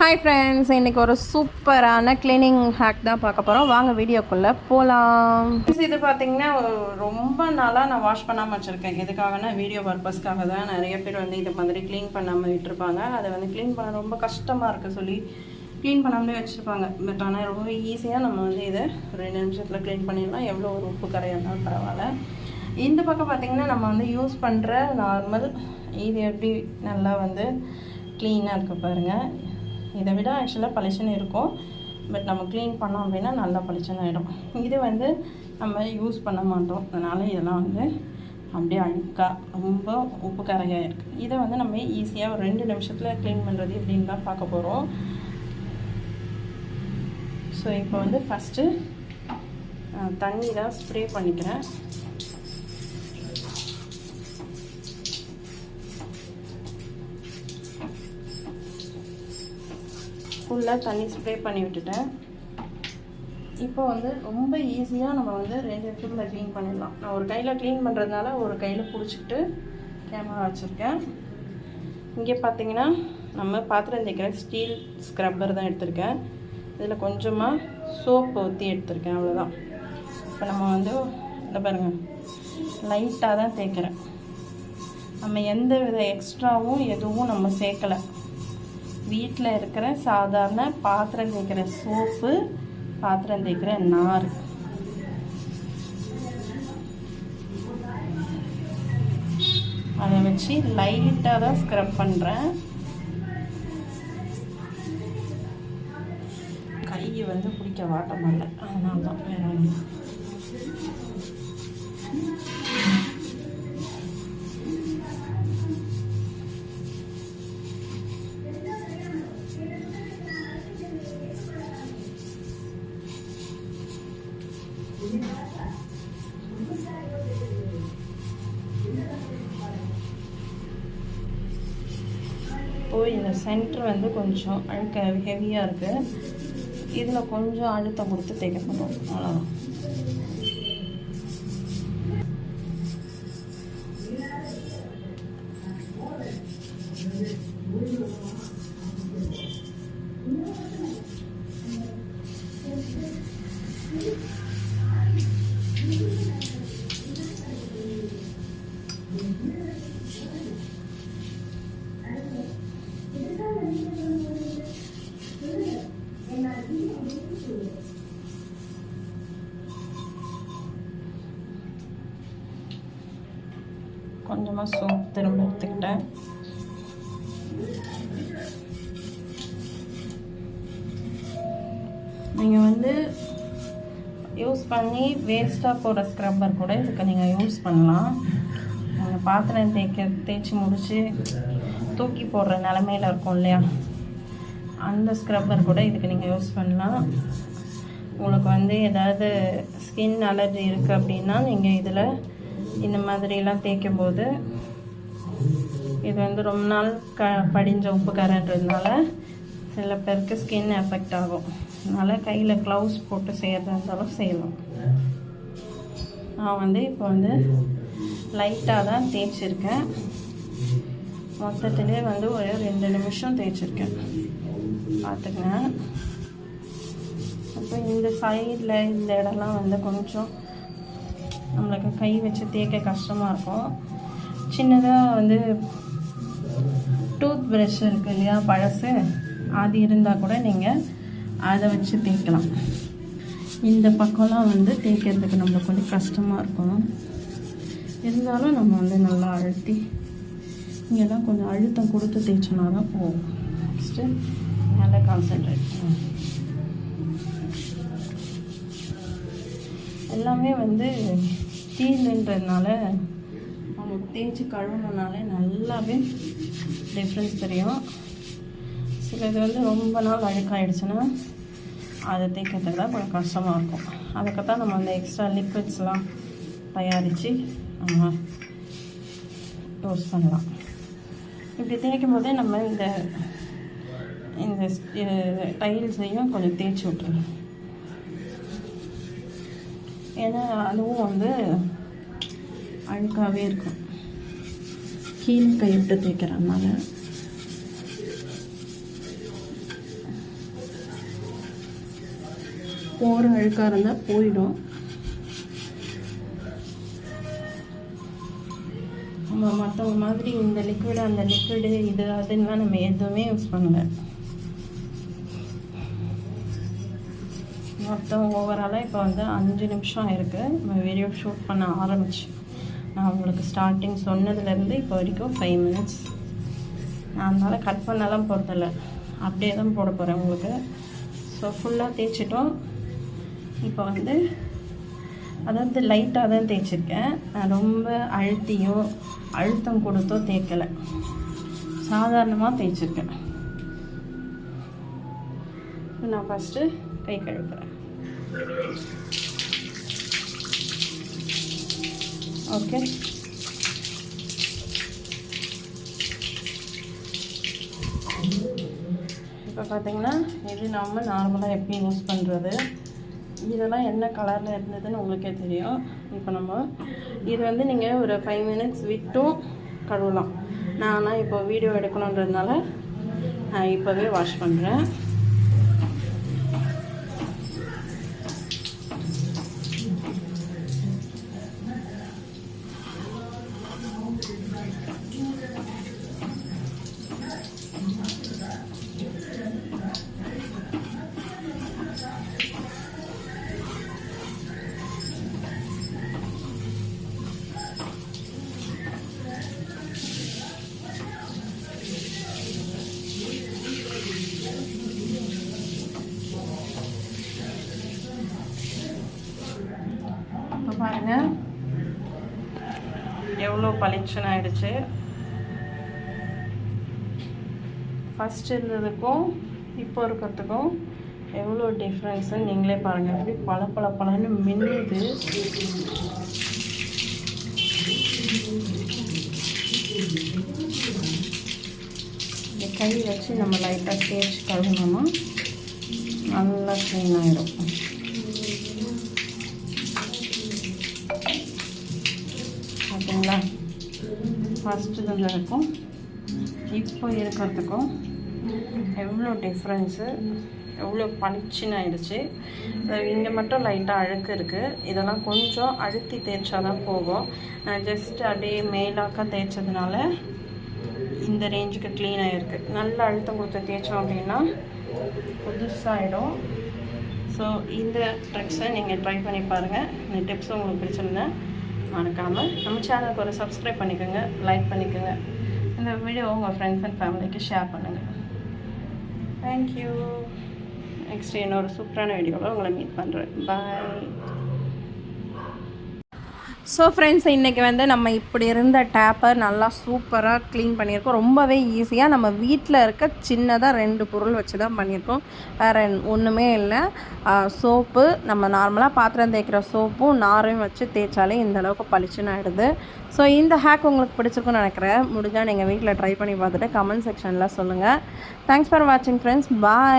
Hi friends இன்றைக்கி ஒரு சூப்பரான க்ளீனிங் ஹேக் தான் பார்க்க போகிறோம் வாங்க வீடியோக்குள்ளே போகலாம் இது பார்த்தீங்கன்னா ரொம்ப நாளாக நான் வாஷ் பண்ணாமல் வச்சுருக்கேன். எதுக்காகனா வீடியோ பர்பஸ்க்காக தான் நிறைய பேர் வந்து இது மாதிரி க்ளீன் பண்ணாமல் விட்டுருப்பாங்க. அதை வந்து க்ளீன் பண்ண ரொம்ப கஷ்டமாக இருக்குது சொல்லி க்ளீன் பண்ணாமலே வச்சுருப்பாங்க. பட் ஆனால் ரொம்ப ஈஸியாக நம்ம வந்து இதை ரெண்டு நிமிஷத்தில் க்ளீன் பண்ணிடலாம். எவ்வளோ ஒரு உப்பு கரையானாலும் பரவாயில்ல. இந்த பக்கம் பார்த்திங்கன்னா நம்ம வந்து யூஸ் பண்ணுற நார்மல் இது எப்படி நல்லா வந்து க்ளீனாக இருக்குது பாருங்கள் இதை விட ஆக்சுவலாக பளிச்சுன்னு இருக்கும். பட் நம்ம க்ளீன் பண்ணோம் அப்படின்னா நல்லா பளிச்சுன்னு ஆகிடும் இது வந்து நம்ம யூஸ் பண்ண மாட்டோம். அதனால் இதெல்லாம் வந்து அப்படியே அழுக்காக ரொம்ப உப்பு கரையாக இருக்குது இதை வந்து நம்ம ஈஸியாக ஒரு ரெண்டு நிமிஷத்தில் க்ளீன் பண்ணுறது எப்படின்னு தான் பார்க்க போகிறோம் ஸோ இப்போ வந்து ஃபஸ்ட்டு தண்ணி தான் ஸ்ப்ரே பண்ணிக்கிறேன். ஃபுல்லாக தண்ணி ஸ்ப்ரே பண்ணி விட்டுட்டேன். இப்போ வந்து ரொம்ப ஈஸியாக நம்ம வந்து ரெண்டு நிமிஷத்தில் க்ளீன் பண்ணிடலாம். நான் ஒரு கையில் க்ளீன் பண்ணுறதுனால ஒரு கையில் பிடிச்சிக்கிட்டு கேமரா வச்சுருக்கேன். இங்கே பார்த்தீங்கன்னா நம்ம பாத்திரம் தேய்க்கிற ஸ்டீல் ஸ்க்ரப்பர் தான் எடுத்திருக்கேன். இதில் கொஞ்சமாக சோப்பு ஊற்றி எடுத்திருக்கேன் அவ்வளோதான் இப்போ நம்ம வந்து இந்த பாருங்கள் லைட்டாக தான் தேய்க்கிறேன். நம்ம எந்த வித எக்ஸ்ட்ராவும் எதுவும் நம்ம சேர்க்கலை. வீட்டில் இருக்கிற சாதாரண பாத்திரம் தேய்க்கிற சோப்பு பாத்திரம் தேய்க்கிற நார். அதை வச்சு லைட்டாக தான் ஸ்க்ரப் பண்ணுறேன் கையை வந்து பிடிக்க வாட்ட அதனால தான் வேற ஒன்றும் இப்போது இந்த சென்டர் வந்து கொஞ்சம் அழுக்க ஹெவியாக இருக்குது இதில் கொஞ்சம் அழுத்தம் கொடுத்து தேய்க்க போகிறோம் அவ்வளோதான் கொஞ்சமாக சோப் திரும்ப எடுத்துக்கிட்டேன். நீங்கள் வந்து யூஸ் பண்ணி வேஸ்ட்டாக போகிற ஸ்க்ரப்பர் கூட இதுக்கு நீங்கள் யூஸ் பண்ணலாம். நீங்கள் பாத்திரம் தேய்க்க தேய்ச்சி முடித்து தூக்கி போடுற நிலமையில இருக்கும் இல்லையா? அந்த ஸ்க்ரப்பர் கூட இதுக்கு நீங்கள் யூஸ் பண்ணலாம். உங்களுக்கு வந்து ஏதாவது ஸ்கின் அலர்ஜி இருக்குது அப்படின்னா நீங்கள் இதில் இந்த மாதிரிலாம் தேய்க்கும் போது இது வந்து ரொம்ப நாள் க படிஞ்ச உப்பு கரன்றதுனால சில பேருக்கு ஸ்கின் எஃபெக்ட் ஆகும். அதனால் கையில் க்ளவுஸ் போட்டு செய்கிறதா இருந்தாலும் செய்யலாம். நான் வந்து இப்போ வந்து லைட்டாக தான் தேய்ச்சிருக்கேன். மொத்தத்திலே வந்து ஒரு ரெண்டு நிமிஷம் தேய்ச்சிருக்கேன். பார்த்துக்கங்க. அப்போ இந்த சைடில் இந்த இடம்லாம் வந்து கொஞ்சம் நம்மளுக்கு கை வச்சு தேய்க்க கஷ்டமாக இருக்கும். சின்னதாக வந்து டூத் ப்ரஷ் இருக்குது இல்லையா பழசு? அது இருந்தால் கூட நீங்கள் அதை வச்சு தேய்க்கலாம். இந்த பக்கம்லாம் வந்து தேய்க்கிறதுக்கு நம்மளுக்கு கொஞ்சம் கஷ்டமாக இருக்கும். இருந்தாலும் நம்ம வந்து நல்லா அழுத்தி இங்கெல்லாம் கொஞ்சம் அழுத்தம் கொடுத்து தேய்ச்சோன்னா தான் போகும். நெக்ஸ்ட்டு நல்லா கான்சென்ட்ரேட் எல்லாமே வந்து ஸ்டீலுன்றதுனால அவங்களுக்கு தேய்ச்சி கழுவுனனாலே நல்லாவே டிஃப்ரென்ஸ் தெரியும். சிலது வந்து ரொம்ப நாள் அழுக்காயிடுச்சுன்னா அதை தேய்க்கிறதுக்கு தான் கொஞ்சம் கஷ்டமாக இருக்கும். அதுக்கு தான் நம்ம அந்த எக்ஸ்ட்ரா லிக்விட்ஸ்லாம் தயாரித்து நம்ம யூஸ் பண்ணலாம். இப்படி தேய்க்கும் போதே நம்ம இந்த இந்த டைல்ஸையும் கொஞ்சம் தேய்ச்சி விட்டுருலாம் ஏன்னா அதுவும் வந்து அழுக்காகவே இருக்கும். கீழே கைவிட்டு தேய்க்கிறதுனால. போகிற அழுக்காக இருந்தால் போயிடும். நம்ம மற்றவங்க மாதிரி இந்த லிக்விடு அந்த லிக்விடு இது அதுன்னா நம்ம எதுவுமே யூஸ் பண்ணலை. மொத்தம் ஓவராலாக இப்போ வந்து அஞ்சு நிமிஷம் ஆயிருக்கு நம்ம வீடியோ ஷூட் பண்ண ஆரம்பிச்சு. நான் உங்களுக்கு ஸ்டார்டிங் சொன்னதுலேருந்து இப்போ வரைக்கும் ஃபைவ் மினிட்ஸ் நான் அதனால் கட் பண்ணலாம் போகிறதில்ல அப்படியே தான் போட போகிறேன் உங்களுக்கு. ஸோ ஃபுல்லாக தேய்ச்சிட்டோம். இப்போ வந்து அதாவது லைட்டாக தான் தேய்ச்சிருக்கேன். நான் ரொம்ப அழுத்தியோ அழுத்தம் கொடுத்தோ தேய்க்கலை. சாதாரணமாக தேய்ச்சிருக்கேன். நான் ஃபஸ்ட்டு கை கழுவுறேன். ஓகே இப்போ பார்த்தீங்கன்னா இது நம்ம நார்மலாக எப்பயும் யூஸ் பண்ணுறது இதெல்லாம் என்ன கலரில் இருந்ததுன்னு உங்களுக்கே தெரியும். இப்போ நம்ம இது வந்து நீங்கள் ஒரு ஃபைவ் மினிட்ஸ் விட்டும் கழுவலாம். நான் ஆனால் இப்போ வீடியோ எடுக்கணுன்றதுனால நான் இப்போவே வாஷ் பண்ணுறேன் எவ்வளோ பளிச்சுன்னு ஆயிடுச்சு. ஃபஸ்ட் இருந்ததுக்கும் இப்போ இருக்கிறதுக்கும் எவ்வளோ டிஃப்ரென்ஸுன்னு நீங்களே பாருங்கள் எப்படி பல பல பலன்னு மின்னுது. இந்த கை வச்சு நம்ம லைட்டாக தேய்ச்சி கழுவினோம்னா நல்லா க்ளீன் ஆகிடும் ஃபஸ்ட்டு இருந்ததுக்கும் இப்போ இருக்கிறதுக்கும் எவ்வளோ டிஃப்ரென்ஸு எவ்வளோ பளிச்சுன்னு ஆயிடுச்சு. இங்கே மட்டும் லைட்டாக அழுக்கு இருக்குது இதெல்லாம் கொஞ்சம் அழுத்தி தேய்ச்சா தான் போகும் ஜஸ்ட் அப்படியே மேலாக்க தேய்ச்சதுனால இந்த ரேஞ்சுக்கு க்ளீன் ஆகிருக்கு நல்லா அழுத்தம் கொடுத்து தேய்ச்சோம் அப்படின்னா புதுசாகிடும் ஸோ இந்த ட்ரிக்ஸை நீங்கள் ட்ரை பண்ணி பாருங்கள் இந்த டிப்ஸ் உங்களுக்கு பிடிச்சிருந்தேன் மறக்காமல் நம்ம சேனலுக்கு ஒரு சப்ஸ்கிரைப் பண்ணிக்கோங்க லைக் பண்ணிக்கோங்க. இந்த வீடியோ உங்கள் ஃப்ரெண்ட்ஸ் அண்ட் ஃபேமிலிக்கு ஷேர் பண்ணுங்கள் தேங்க்யூ நெக்ஸ்ட் இன்னொரு சூப்பரான வீடியோவில் உங்களை மீட் பண்ணுறேன் பாய் ஸோ ஃப்ரெண்ட்ஸ் இன்றைக்கி வந்து நம்ம இப்படி இருந்த டேப்பை நல்லா சூப்பராக க்ளீன் பண்ணியிருக்கோம். ரொம்பவே ஈஸியாக நம்ம வீட்டில் இருக்க சின்னதாக ரெண்டு பொருள் வச்சு தான் பண்ணியிருக்கோம். வேறு ஒன்றுமே இல்லை. சோப்பு நம்ம நார்மலாக பாத்திரம் தேய்க்கிற சோப்பும் நாரையும் வச்சு தேய்ச்சாலே இந்தளவுக்கு பளிச்சுன்னு ஆகிடுது ஸோ இந்த ஹேக் உங்களுக்கு பிடிச்சிருக்குன்னு நினைக்கிறேன். முடிஞ்சால் நீங்கள் வீட்டில் ட்ரை பண்ணி பார்த்துட்டு கமெண்ட் செக்ஷனில் சொல்லுங்கள் தேங்க்ஸ் ஃபார் வாட்சிங் ஃப்ரெண்ட்ஸ் பாய்